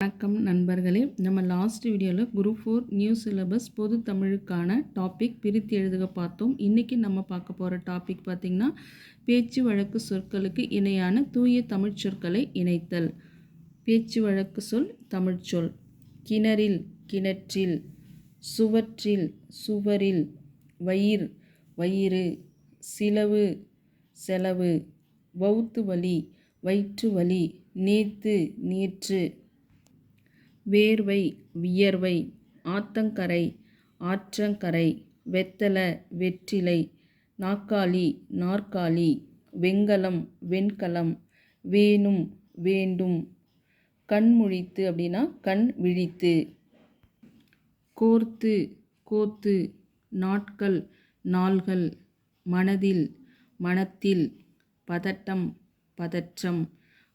வணக்கம் நண்பர்களே. நம்ம லாஸ்ட் வீடியோவில் குரூப் ஃபோர் நியூ சிலபஸ் பொது தமிழுக்கான டாபிக் பிரித்து எழுதுக பார்த்தோம். இன்றைக்கி நம்ம பார்க்க போகிற டாபிக் பார்த்திங்கன்னா பேச்சு வழக்கு சொற்களுக்கு இணையான தூய தமிழ் சொற்களை இணைத்தல். பேச்சு வழக்கு சொல் தமிழ்ச்சொல் கிணறில் கிணற்றில் சுவற்றில் சுவரில். வயிர் வயிறு. சிலவு செலவு. வௌத்து வலி வயிற்று வலி. நேத்து நேற்று. வேர்வை வியர்வை ஆத்தங்கரை ஆற்றங்கரை வெத்தல வெற்றிலை நாற்காலி நாற்காலி வெண்கலம் வெண்கலம் வேணும் வேண்டும். கண் முழித்து அப்படின்னா கண் விழித்து. கோர்த்து கோத்து நாட்கள் நாள்கள் மனதில் மனத்தில் பதட்டம் பதற்றம்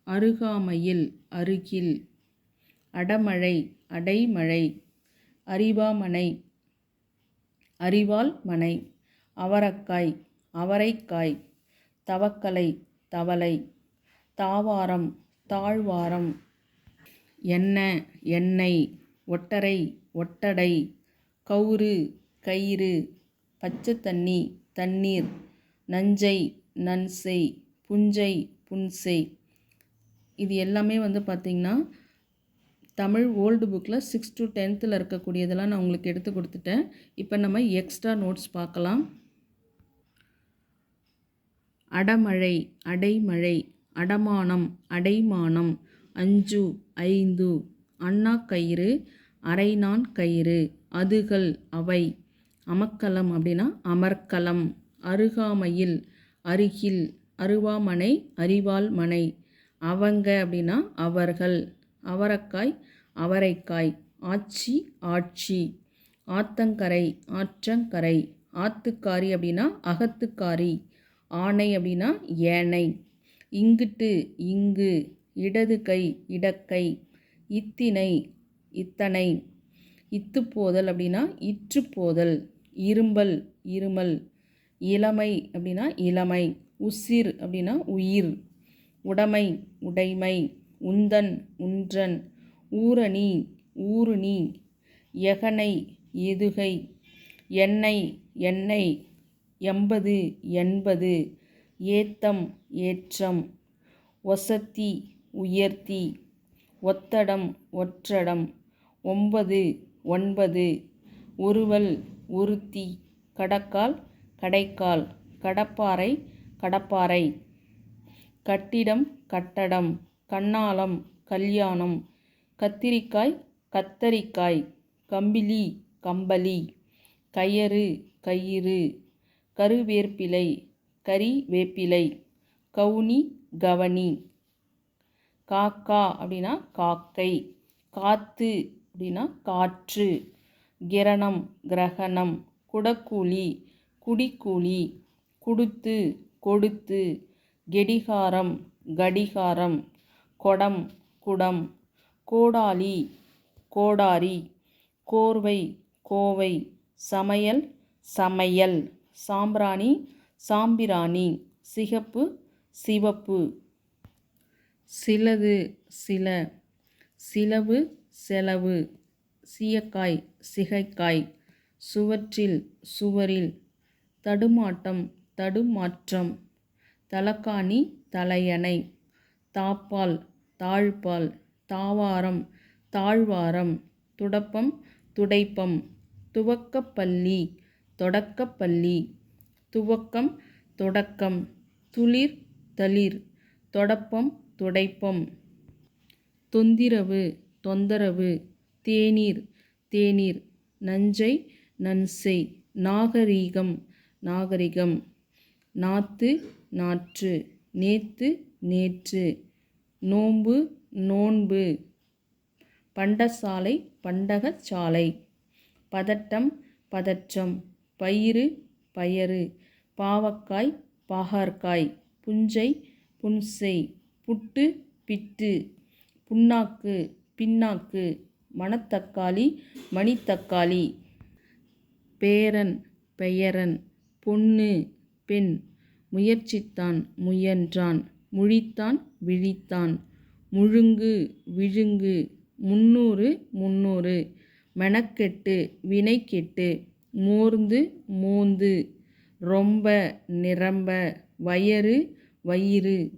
அருகாமையில் அருகில். அடமழை அடைமழை. அறிவாமனை. அறிவால் மனை. அவரக்காய் அவரைக்காய். தவக்கலை தவளை. தாவாரம் தாழ்வாரம். எண்ண எண்ணெய். ஒட்டரை ஒட்டடை. கவுறு கயிறு. பச்சை தண்ணி தண்ணீர். நஞ்சை நன்செய். புஞ்சை புன்செய். இது எல்லாமே வந்து பார்த்திங்கன்னா தமிழ் ஓல்டு புக்கில் சிக்ஸ் டு டென்த்தில் இருக்கக்கூடியதெல்லாம் நான் உங்களுக்கு எடுத்து கொடுத்துட்டேன். இப்போ நம்ம எக்ஸ்ட்ரா நோட்ஸ் பார்க்கலாம். அடமழை அடைமழை அடமானம் அடைமானம் அஞ்சு ஐந்து அண்ணா கயிறு அரைநான் கயிறு அதுகள் அவை அமக்கலம் அப்படின்னா அமர்க்கலம் அருகாமையில் அருகில் அருவாமனை அறிவால் மனை அவங்க அப்படின்னா அவர்கள் அவரக்காய் அவரைக்காய் ஆச்சி ஆட்சி. ஆத்தங்கரை ஆற்றங்கரை. ஆத்துக்காரி அப்படின்னா அகத்துக்காரி. ஆணை அப்படின்னா ஏனை இங்கிட்டு இங்கு. இடது கை இடக்கை. இத்தினை இத்தனை. இத்துப்போதல் அப்படின்னா இற்றுப்போதல். இரும்பல் இருமல். இளமை அப்படின்னா இளமை. உசிர் அப்படின்னா உயிர். உடைமை உடைமை. உந்தன் உன்றன் ஊரணி ஊருணி எகனை எதுகை எண்ணெய் எண்ணெய் எண்பது எண்பது ஏத்தம் ஏற்றம் ஒசத்தி உயர்த்தி ஒத்தடம் ஒற்றடம் ஒன்பது ஒன்பது ஒருவல் ஒருத்தி கடக்கால் கடைக்கால் கடப்பாறை கடப்பாறை கட்டிடம் கட்டடம் கண்ணாலம் கல்யாணம் கத்திரிக்காய் கத்தரிக்காய் கம்பிலி கம்பளி கயறு கயிறு கருவேப்பிலை கறி வேப்பிலை கவுனி கவனி. காக்கா அப்படின்னா காக்கை காத்து அப்படின்னா காற்று கிரணம் கிரகணம் குடக்கூலி குடிக்கூலி கொடுத்து கொடுத்து கெடிகாரம் கடிகாரம் கொடம் குடம் கோடாலி கோடாரி கோர்வை கோவை சமையல் சமையல் சாம்பிராணி சாம்பிராணி சிகப்பு சிவப்பு. சிலது சில. சிலவு செலவு. சீயக்காய் சிகைக்காய். சுவற்றில் சுவரில். தடுமாட்டம் தடுமாற்றம். தலக்காணி தலையணை. தாப்பால் தாழ்பால் தாவாரம் தாழ்வாரம் துடப்பம் துடைப்பம் துவக்கப்பள்ளி தொடக்கப்பள்ளி துவக்கம் தொடக்கம் துளிர் தளிர் தொடப்பம் துடைப்பம். தொந்திரவு தொந்தரவு தேநீர் தேநீர் நஞ்சை நன்செய் நாகரீகம் நாகரிகம். நாத்து நாற்று நேத்து நேற்று. நோன்பு நோன்பு. பண்டசாலை பண்டகச்சாலை. பதட்டம் பதற்றம். பயிறு பயறு. பாவக்காய் பாகற்காய் புஞ்சை புன்சை புட்டு பிட்டு. புண்ணாக்கு பின்னாக்கு. மணத்தக்காளி மணித்தக்காளி. பேரன் பெயரன். பொண்ணு பெண். முயற்சித்தான் முயன்றான். முழித்தான் விழித்தான். முழுங்கு விழுங்கு முன்னூறு முந்நூறு மெனக்கெட்டு வினைக்கெட்டு மோர்ந்து மோந்து. ரொம்ப நிரம்ப வயறு வயிறு.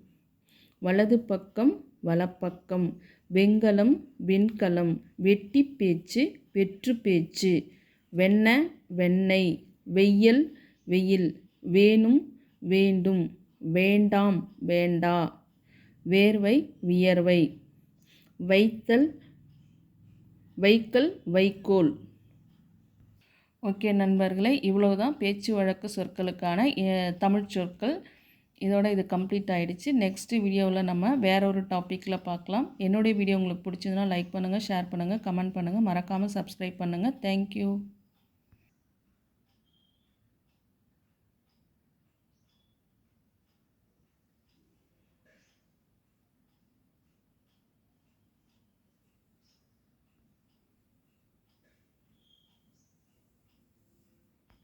வலது பக்கம் வலப்பக்கம். வெண்கலம் வெண்கலம். வெட்டி பேச்சு வெற்று பேச்சு. வெண்ண வெண்ணெய் வெய்யல் வெயில். வேணும் வேண்டும். வேண்டாம் வேண்டா. வேர்வை வியர்வை. வைத்தல் வைக்கல் வைக்கோல். ஓகே நண்பர்களே இவ்வளவு தான் பேச்சு வழக்கு சொற்களுக்கான தமிழ் சொற்கள். இதோட இது கம்ப்ளீட் ஆகிடுச்சு நெக்ஸ்ட்டு வீடியோவில் நம்ம வேற ஒரு டாப்பிக்கில் பார்க்கலாம் என்னுடைய வீடியோ உங்களுக்கு பிடிச்சதுன்னா லைக் பண்ணுங்கள் ஷேர் பண்ணுங்கள் கமெண்ட் பண்ணுங்கள் மறக்காமல் சப்ஸ்கிரைப் பண்ணுங்கள் தேங்க்யூ.